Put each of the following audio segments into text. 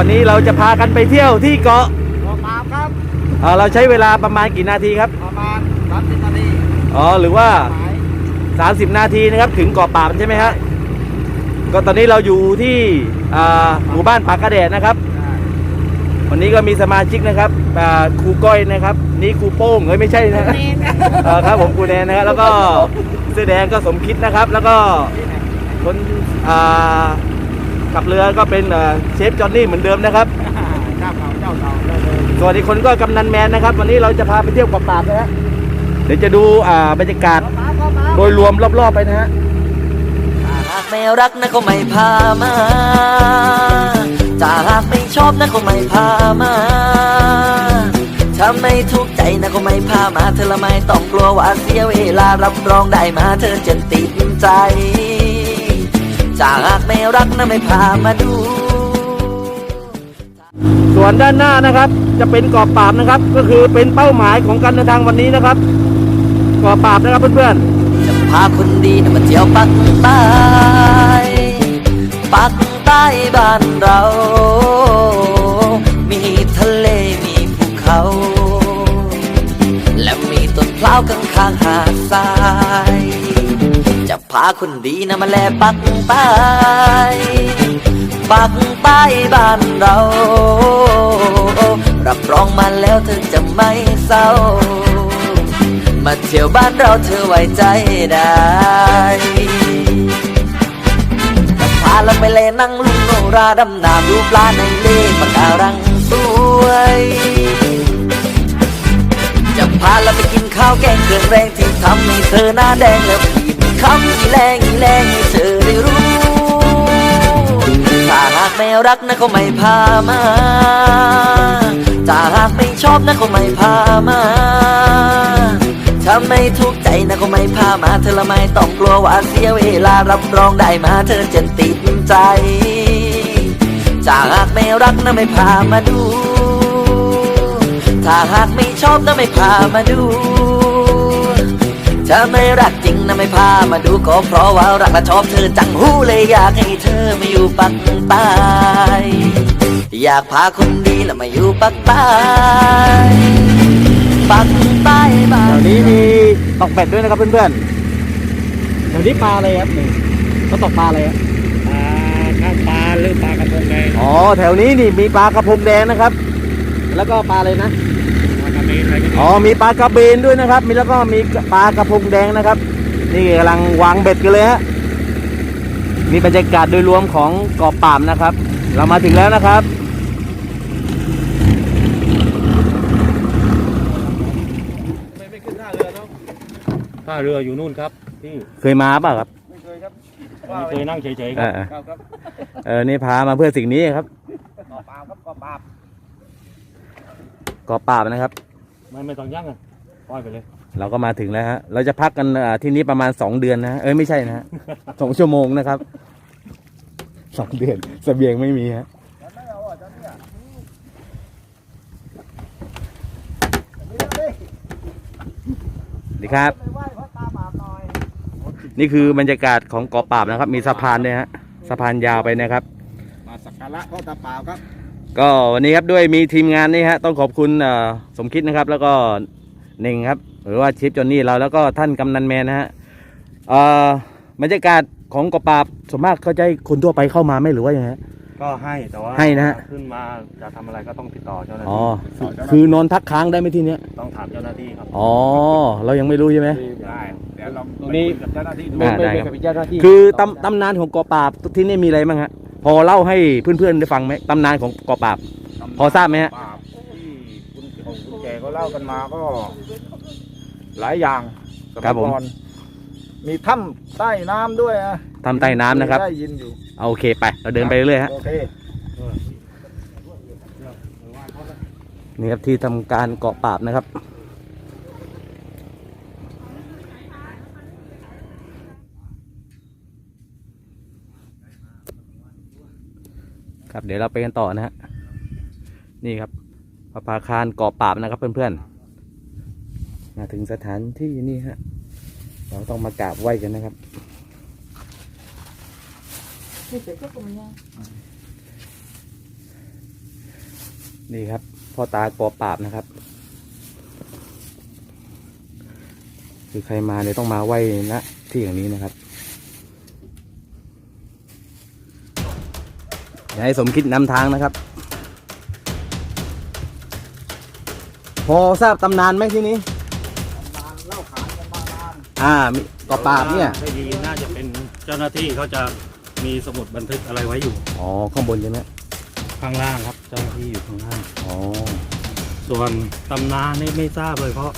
นะครับวันนี้เราจะพากันไปเที่ยวที่เกาะออกมาครับเอ่อเราใช้เวลาประมาณกี่นาทีครับประมาณสามสิบนาทีอ๋อหรือว่า หมาย30 นาทีนะครับถึงเกาะป่ามใช่ไหมฮะก็ตอนนี้เราอยู่ที่อ่าหมู่บ้านปากกระแดดนะครับวันนี้ก็มีสมาชิกนะครับอ่าครูก้อยนะครับ นี่ครูโป้งเอ้ยไม่ใช่นะเออครับผมครูแนนนะครับแล้วก็เสื้อแดงก็สมคิดนะครับ แล้วก็คนอ่า ขับเรือก็เป็นเอ่อเชฟจอห์นนี่เหมือนเดิมนะครับเจ้าเก่าเจ้าเก่าได้เลยส่วนอีกคนก็กำนันแมนนะครับ วันนี้เราจะพาไปเที่ยวเกาะป่ามนะฮะเดี๋ยวจะดูอ่าบรรยากาศมาก็มาโดยรวมรอบๆไปนะฮะหากไม่รักนะก็ไม่พามาจะหากไม่ชอบนะก็ไม่พามาถ้าไม่ทุกข์ใจนะก็ไม่พามาเธอละไม่ต้องกลัวว่าเสียเวลารับรองได้มาเธอจะติดใจ จากไม่รักนะไม่พามาดู ส่วนด้านหน้านะครับ จะเป็นเกาะป่ามนะครับ ก็คือเป็นเป้าหมายของการเดินทางวันนี้นะครับเกาะป่ามนะครับเพื่อนจะพาคนดีนะมาเที่ยวปักใต้ปักใต้บ้านเรา มีทะเลมีภูเขา และมีต้นพร้าวข้างข้างๆหาดทราย จะพาคนดีนะมาแลปักใต้ปักใต้บ้านเรา รับรองมาแล้วเธอจะไม่เศร้า มาเที่ยวบ้านเราเธอไว้ใจได้จะพาเราไปเล่นนั่งลุงโนราดำน้ำดูปลาในเลปะการังสวยจะพาเราไปกินข้าวแกงเครื่องแรงที่ทำให้เธอหน้าแดงแล้วพี่มี คำอีแรงอีแรงให้เธอได้รู้ ถ้าหากไม่รักนะก็ไม่พามา ถ้าหากไม่ชอบนะก็ไม่พามา ถ้าไม่ทุกข์ใจนะก็ไม่พามา เธอละไม่ต้องกลัวว่าเสียเวลารับรองได้มาเธอจะติดใจ ถ้าหากไม่รักนะไม่พามาดู ถ้าหากไม่ชอบนะไม่พามาดู ถ้าไม่รักจริง นะไม่พามาดูก็เพราะว่ารักและชอบเธอจังหูเลยอยากให้เธอมาอยู่ปักใต้อยากพาคนดีแล้วมาอยู่ปักใต้ปักใต้บ้าๆแถนวนี้มีตกเป็ดด้วยนะครับเพื่อนๆแถวนี้ปลาอะไรครับนี่เขาตกปลาอะไรครับปลาข้างปลาหรือปลากระพงแดงอ๋อแถวนี้นี่มีปลากระพงแดงนะครับ แล้วก็ปลาอะไรนะปลากระเบนอะไรกันอ๋อมีปลากระเบนด้วยนะครับ มีแล้วก็มีปลากระพงแดงนะครับ นี่กำลังวางเบ็ดกันเลยฮะมีบรรยากาศโดยรวมของเกาะป่ามนะครับ เรามาถึงแล้วนะครับ ไม่ไม่ขึ้นท่าเรือเนาะท่าเรืออยู่นู่นครับที่เคยมาเปล่าครับไม่เคยครับไม่เคยนั่งเฉยๆคเอรับอครับครับเออนี่พามาเพื่อสิ่งนี้ครับกอปลาครับกอปลาเกาะป่ามนะครับ ไม่ไม่ต้องยั่งอะปล่อยไปเลย เราก็มาถึงแล้วฮะ เราจะพักกันอ่าที่นี้ประมาณสองเดือนนะฮะเอ้ยไม่ใช่นะฮะสองชั่วโมงนะครับสองเดือนเสบียงไม่มีฮะดีครับไหว้พระตาบาปหน่อยนี่คือบรรยากาศของเกาะป่ามนะครับ มีสะพานด้วยฮะ สะพานยาวไปนะครับ มาสักการะพระตาเปล่าครับ ก็วันนี้ครับด้วยมีทีมงานนี่ฮะ ต้องขอบคุณเอ่อสมคิดนะครับ แล้วก็เน่งครับ หรือว่าเชฟจอนนี่เราแล้วก็ท่านกำนันแมนนะฮะเอ่อบรรยากาศของเกาะป่าส่วนมากเขาจะให้คนทั่วไปเข้ามาไหมหรือว่ายังไงฮะ ก็ให้แต่ว่าให้นะฮะ ขึ้นมาจะทำอะไรก็ต้องติดต่อเจ้าหน้าอ๋อที่คือนอนพักค้างได้ไหมที่เนี้ยต้องถามเจ้าหน้าที่ครับอ๋อเรายังไม่รู้ใช่ไหม ได้เดี๋ยวเราตรงนี้ไปคุยกับเจ้าหน้าที่ดูอ่าได้ครับเจ้าหน้าที่คือตำตำนานของเกาะป่าที่นี่มีอะไรบ้างฮะพอเล่าให้เพื่อนๆได้ฟังไหมตำนานของเกาะป่าพอทราบไหมฮะปราบที่คุณของคุณแก่ เขาเล่ากันมาก็ หลายอย่างสยครับผม ก่อนมีถ้ำใต้น้ำด้วยนะทำใต้น้ำนะครับ ได้ยินอยู่เอาโอเคไป เราเดินไปเรื่อยๆฮะ โอเค นี่ครับที่ทำการเกาะปราบนะครับ ครับเดี๋ยวเราไปกันต่อนะฮะ นี่ครับ พระพาคารเกาะปราบนะครับเพื่อนๆ มาถึงสถานที่นี่ฮะ เราต้องมากราบไหว้กันนะครับเนี่ครับ พ่อตากอปราบนะครับ คือใครมาเนี่ยต้องมาไหว้ณที่อย่างนี้นะครับอย่าให้สมคิดนำทางนะครับ อทราบตำนานไหมที่นี้เล่าขานกันมานานอ่ามีกอปราบเนี่ยได้ดีน่าจะเป็นเจ้าหน้าที่เขาจะมีสมุดบันทึกอะไรไว้อยู่ อ๋อข้างบนใช่ไหมข้างล่างครับ เจ้าหน้าที่อยู่ข้างล่าง อ๋อส่วนตำนานนี่ไม่ทราบเลยเพราะ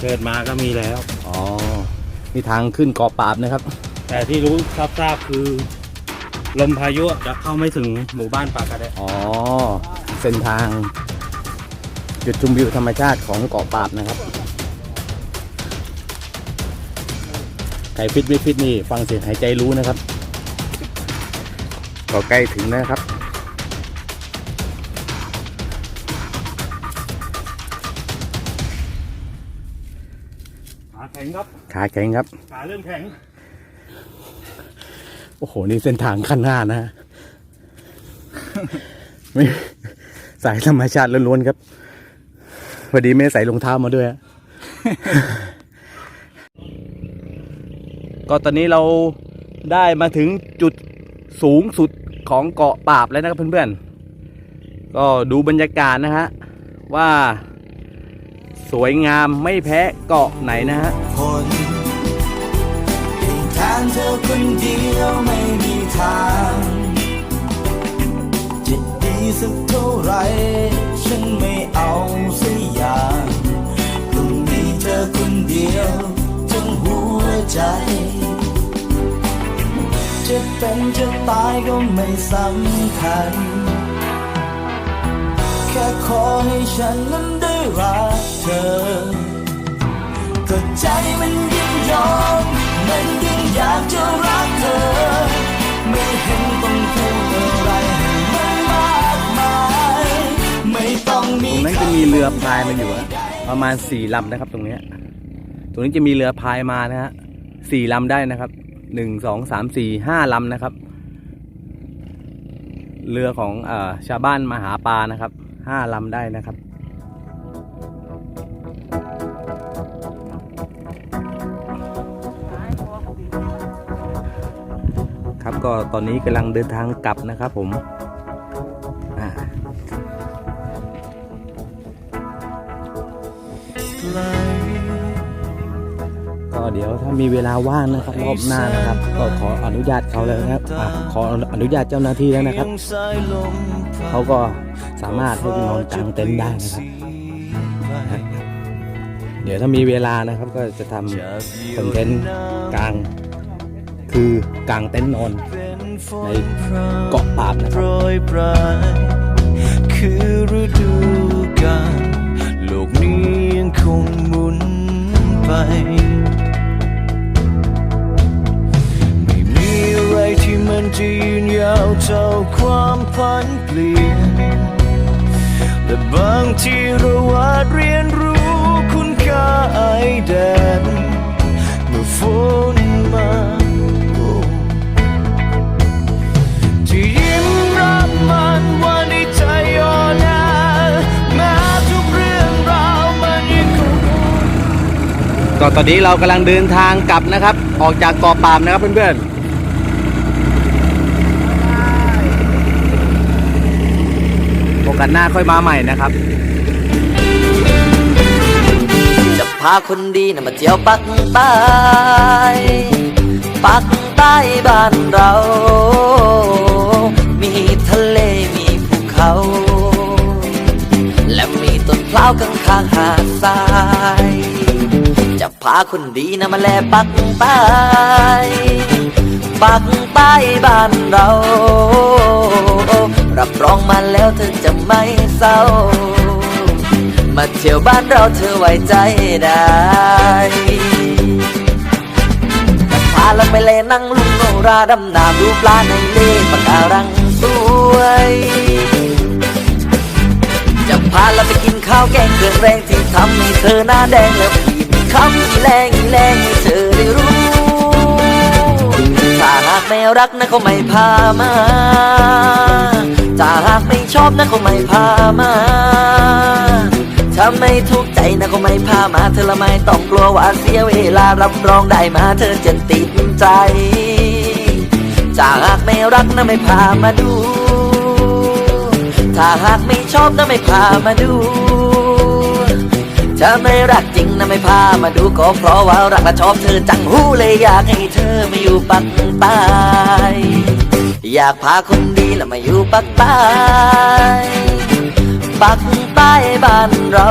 เกิดมาก็มีแล้ว อ๋อนี่ทางขึ้นเกาะปราบนะครับ แต่ที่รู้ทราบทราบคือ ลมพายุจะเข้าไม่ถึงหมู่บ้านปากกระแดะอ๋อเส้นทาง จุดชมวิวธรรมชาติของเกาะปราบนะครับใครฟิตไม่ฟิตนี่ฟังเสียงหายใจรู้นะครับ ก็ใกล้ถึงแล้วนะครับ ขาแข็งครับ ขาแข็งครับ ขาเริ่มแข็ง โอ้โห นี่เส้นทางขั้นหน้านะฮะไม่สายธรรมชาติล้วนๆครับ พอดีไม่ได้ใส่รองเท้ามาด้วยฮะก็ตอนนี้เราได้มาถึงจุดสูงสุดของเกาะปราบแล้วนะครับเพื่อนๆ ก็ดูบรรยากาศนะฮะ ว่าสวยงามไม่แพ้เกาะไหนนะฮะคนให้ทางเธอคนเดียวไม่มีทางจะดี สักเท่าไร ฉันไม่เอาสักอย่างต้องมีเธอคนเดียวทั้งหัวใจ จะเป็นจะตายก็ไม่สำคัญ แค่ขอให้ฉันนั้นได้รักเธอ ก็ใจมันยิ่งยอมมันยิ่งอยากจะรักเธอ ไม่เห็นต้องพูดอ ตรงนั้นจะมีเรือพายมาอยู่นะประมาณสี่ลำนะครับ ตรงเนี้ยตรงนี้จะมีเรือพายมานะฮะสี่ลำได้นะครับหนึ่งสองสามสี่ห้าลำนะครับ เรือของอชาวบ้านมาหาปลานะครับห้าลำได้นะครับครับก็ตอนนี้กำลังเดินทางกลับนะครับผม ก็เดี๋ยวถ้ามีเวลาว่างนะครับรอบหน้านะครับ ก็ขออนุญาตเขาแล้วนะครับอะขออนุญาตเจ้าหน้าที่แล้วนะครับเขาก็สามารถให้ไปนอนกลางเต็นท์ได้นะครับเดี๋ยวถ้ามีเวลานะครับก็จะทำคอนเทนต์กลาง คือกลางเต็นท์นอนในเกาะปราบนะคโปรับรยปลายคือฤดูกาลโล กนี้ยังคงหมุนไป ไม่มีอะไรที่มันจะยืนยาวเท่าความผันเปลี่ยน แต่บางทีเราอาจเรียนรู้คุณค่าไอแดนเมื่อฝน ก็ตอนนี้เรากำลังเดินทางกลับนะครับ ออกจากเกาะปามนะครับเพื่อนๆโอกาสหน้าค่อยมาใหม่นะครับ จะพาคนดีนะมาเที่ยวปักใต้ปักใต้บ้านเรา มีทะเลมีภูเขา และมีต้นพร้าวข้างข้างๆหาดทราย พาคนดีนะมาแลปักใต้ปักใต้บ้านเรา รับรองมาแล้วเธอจะไม่เศร้า มาเที่ยวบ้านเราเธอไว้ใจได้จะพาเราไปเล่นนั่งลุงโนราดำน้ำดูปลาในเลปะการังสวยจะพาเราไปกินข้าวแกงเครื่องแรงที่ทำให้เธอหน้าแดงแล้ว คำอีแรงอีแรงให้เธอได้รู้ถ้าหากไม่รักนะก็ไม่พามาถ้าหากไม่ชอบนะเขาไม่พามาถ้าไม่ถูกใจนะเขาไม่พามาเธอละไม่ต้องกลัวว่าเสียเวลารับรองได้มาเธอจะติดใจจาหากไม่รักนะไม่พามาดู ถ้าหากไม่ชอบนะไม่พามาดู ถ้าไม่รักจริงนะไม่พามาดูก็เพราะว่ารักและชอบเธอจังหูเลยอยากให้เธอมาอยู่ปักใต้อยากพาคนดีแล้วมาอยู่ปักใต้ปักใต้บ้านเรา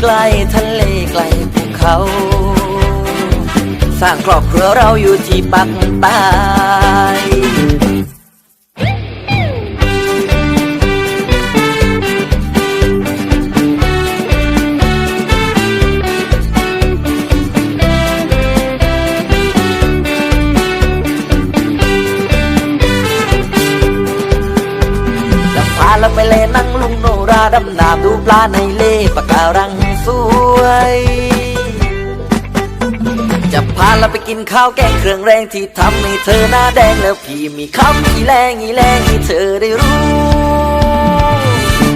ใกล้ทะเลใกล้ภูเขา สร้างครอบครัวเราอยู่ที่ปักใต้ ราดำน้ำดูปลาในเลปะการังสวย จะพาเราไปกินข้าวแกงเครื่องแรงที่ทำให้เธอหน้าแดงแล้วพี่มีคำอีแรงอีแรงให้เธอได้รู้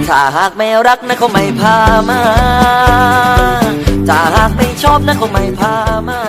ถ้าหากไม่รักนะเขาไม่พามา ถ้าหากไม่ชอบนะเขาไม่พามา